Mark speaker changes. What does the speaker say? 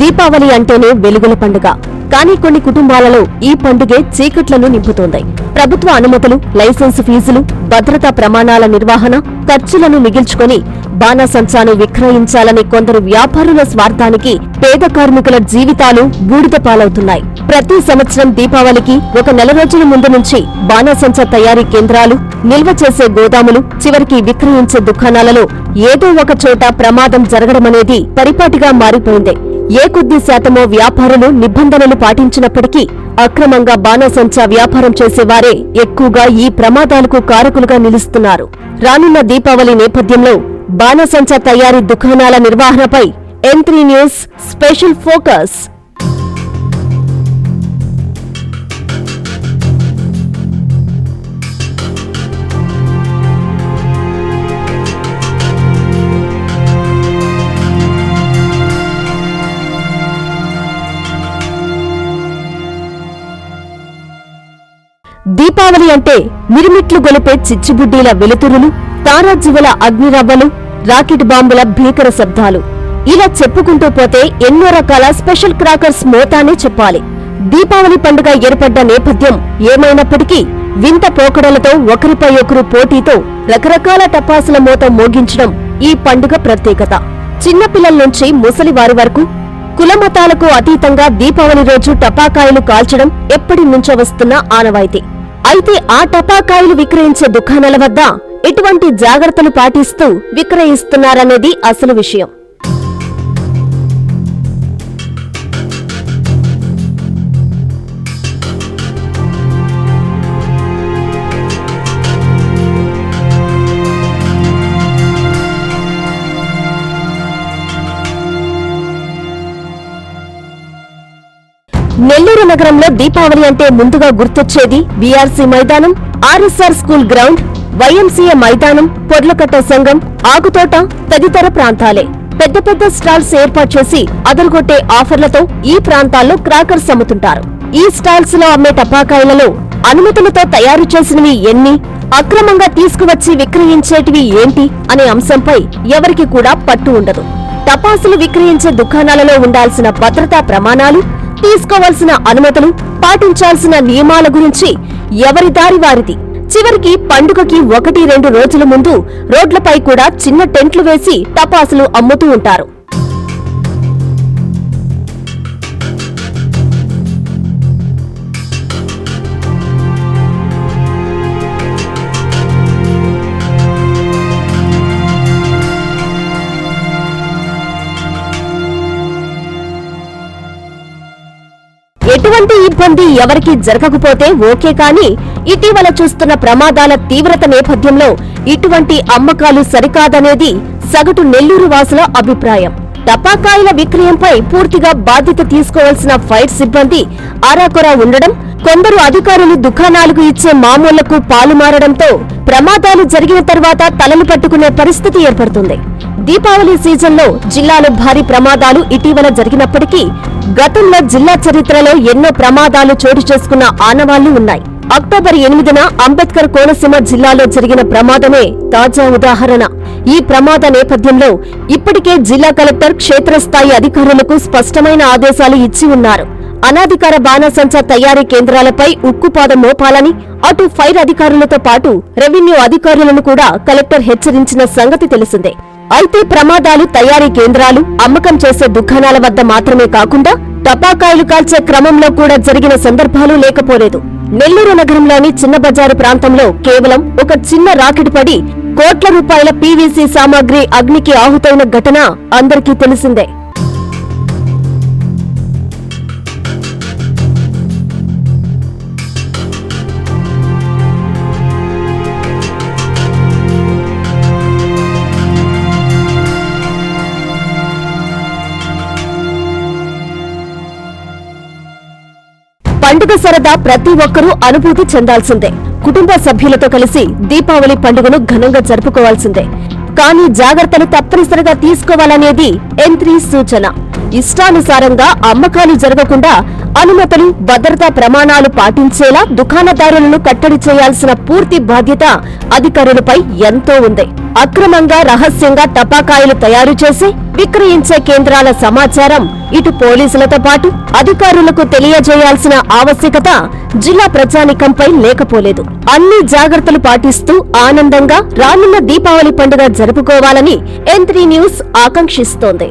Speaker 1: దీపావళి అంటేనే వెలుగుల పండుగ. కానీ కొన్ని కుటుంబాలలో ఈ పండుగే చీకట్లను నింపుతోంది. ప్రభుత్వ అనుమతులు లైసెన్సు ఫీజులు భద్రతా ప్రమాణాల నిర్వహణ ఖర్చులను మిగిల్చుకొని బాణాసంచాను విక్రయించాలని కొందరు వ్యాపారుల స్వార్థానికి పేద కార్మికుల జీవితాలు బూడిద పాలవుతున్నాయి. ప్రతి సంవత్సరం దీపావళికి ఒక నెల రోజుల ముందు నుంచి బాణసంచ తయారీ కేంద్రాలు నిల్వ చేసే గోదాములు చివరికి విక్రయించే దుకాణాలలో ఏదో ఒక చోట ప్రమాదం జరగడమనేది పరిపాటిగా మారిపోయింది. ఏ కొద్ది శాతమో వ్యాపారులు నిబంధనలు పాటించినప్పటికీ అక్రమంగా బాణసంచా వ్యాపారం చేసేవారే ఎక్కువగా ఈ ప్రమాదాలకు కారకులుగా నిలుస్తున్నారు. రానున్న దీపావళి నేపథ్యంలో బాణసంచా తయారీ దుకాణాల నిర్వహణపై M three news special focus. Deepavali అంటే మిరిమిట్లు గొలిపే చిచ్చుబుడ్డీల వెలుతురులు తారాజువుల అగ్నిరవ్వలు రాకెట్ బాంబుల భీకర శబ్దాలు. ఇలా చెప్పుకుంటూ పోతే ఎన్నో రకాల స్పెషల్ క్రాకర్స్ మోతానే చెప్పాలి. దీపావళి పండుగ ఏర్పడ్డ నేపథ్యం ఏమైనప్పటికీ వింత పోకడలతో ఒకరిపై ఒకరు పోటీతో రకరకాల టపాసుల మూత మోగించడం ఈ పండుగ ప్రత్యేకత. చిన్నపిల్లల నుంచి ముసలివారి వరకు కులమతాలకు అతీతంగా దీపావళి రోజు టపాకాయలు కాల్చడం ఎప్పటి నుంచో వస్తున్న ఆనవాయితీ. అయితే ఆ టపాకాయలు విక్రయించే దుకాణాల వద్ద ఎటువంటి జాగ్రత్తలు పాటిస్తూ విక్రయిస్తున్నారనేది అసలు విషయం. నెల్లూరు నగరంలో దీపావళి అంటే ముందుగా గుర్తొచ్చేది బీఆర్సీ మైదానం ఆర్ఎస్ఆర్ స్కూల్ గ్రౌండ్ వైఎంసీఏ మైదానం పొర్లకట్ట సంఘం ఆకుతోట తదితర ప్రాంతాలే. పెద్ద పెద్ద స్టాల్స్ ఏర్పాటు చేసి అదరగొట్టే ఆఫర్లతో ఈ ప్రాంతాల్లో క్రాకర్స్ అమ్ముతుంటారు. ఈ స్టాల్స్లో అమ్మే టపాకాయలలో అనుమతులతో తయారు చేసినవి ఎన్ని అక్రమంగా తీసుకువచ్చి విక్రయించేటివి ఏంటి అనే అంశంపై ఎవరికి కూడా పట్టు ఉండదు. టపాసులు విక్రయించే దుకాణాలలో ఉండాల్సిన భద్రతా ప్రమాణాలు తీసుకోవాల్సిన అనుమతులు పాటించాల్సిన నియమాల గురించి ఎవరి దారి వారిది? చివరికి పండుగకి ఒకటి రెండు రోజుల ముందు రోడ్లపై కూడా చిన్న టెంట్లు వేసి టపాసులు అమ్ముతూ ఉంటారు. ఎవరికీ జరగకపోతే ఓకే కానీ ఇటీవల చూస్తున్న ప్రమాదాల తీవ్రత నేపథ్యంలో ఇటువంటి అమ్మకాలు సరికాదనేది సగటు నెల్లూరు వాసుల అభిప్రాయం. టపాకాయల విక్రయంపై పూర్తిగా బాధ్యత తీసుకోవాల్సిన ఫైర్ సిబ్బంది ఆరాకొరా ఉండడం కొందరు అధికారులు దుకాణాలకు ఇచ్చే మామూళ్ళకు పాలుమారడంతో ప్రమాదాలు జరిగిన తర్వాత తలలు పట్టుకునే పరిస్థితి ఏర్పడుతుంది. దీపావళి సీజన్లో జిల్లాలో భారీ ప్రమాదాలు ఇటీవల జరిగినప్పటికీ గతంలో జిల్లా చరిత్రలో ఎన్నో ప్రమాదాలు చోటు చేసుకున్న ఆనవాళ్ళు ఉన్నాయి. అక్టోబర్ ఎనిమిదిన అంబేద్కర్ కోనసీమ జిల్లాలో జరిగిన ప్రమాదమే తాజా ఉదాహరణ. ఈ ప్రమాద నేపథ్యంలో ఇప్పటికే జిల్లా కలెక్టర్ క్షేత్రస్థాయి అధికారులకు స్పష్టమైన ఆదేశాలు ఇచ్చి ఉన్నారు. అనాధికార బాణసంచా తయారీ కేంద్రాలపై ఉక్కుపాదం మోపాలని అటు ఫైర్ అధికారులతో పాటు రెవెన్యూ అధికారులను కూడా కలెక్టర్ హెచ్చరించిన సంగతి తెలిసిందే. అయితే ప్రమాదాలు తయారీ కేంద్రాలు అమ్మకం చేసే దుకాణాల వద్ద మాత్రమే కాకుండా టపాకాయలు కాల్చే క్రమంలో కూడా జరిగిన సందర్భాలు లేకపోలేదు. నెల్లూరు నగరంలోని చిన్న బజారు ప్రాంతంలో కేవలం ఒక చిన్న రాకెట్ పడి కోట్ల రూపాయల పీవీసీ సామాగ్రి అగ్నికి ఆహుతైన ఘటన అందరికీ తెలిసిందే. పండుగ సరదా ప్రతి ఒక్కరూ అనుభూతి చెందాల్సిందే. కుటుంబ సభ్యులతో కలిసి దీపావళి పండుగను ఘనంగా జరుపుకోవాల్సిందే. కానీ జాగ్రత్తలు తప్పనిసరిగా తీసుకోవాలనేది ఎంత్రీ సూచన. ఇష్టానుసారంగా అమ్మకాలు జరగకుండా అనుమతులు భద్రతా ప్రమాణాలు పాటించేలా దుకాణదారులను కట్టడి చేయాల్సిన పూర్తి బాధ్యత అధికారులపై ఎంతో ఉంది. అక్రమంగా రహస్యంగా టపాకాయలు తయారు చేసి విక్రయించే కేంద్రాల సమాచారం ఇటు పోలీసులతో పాటు అధికారులకు తెలియజేయాల్సిన ఆవశ్యకత జిల్లా ప్రజానికంపై లేకపోలేదు. అన్ని జాగ్రత్తలు పాటిస్తూ ఆనందంగా రానున్న దీపావళి పండుగ జరుపుకోవాలని ఎన్ న్యూస్ ఆకాంక్షిస్తోంది.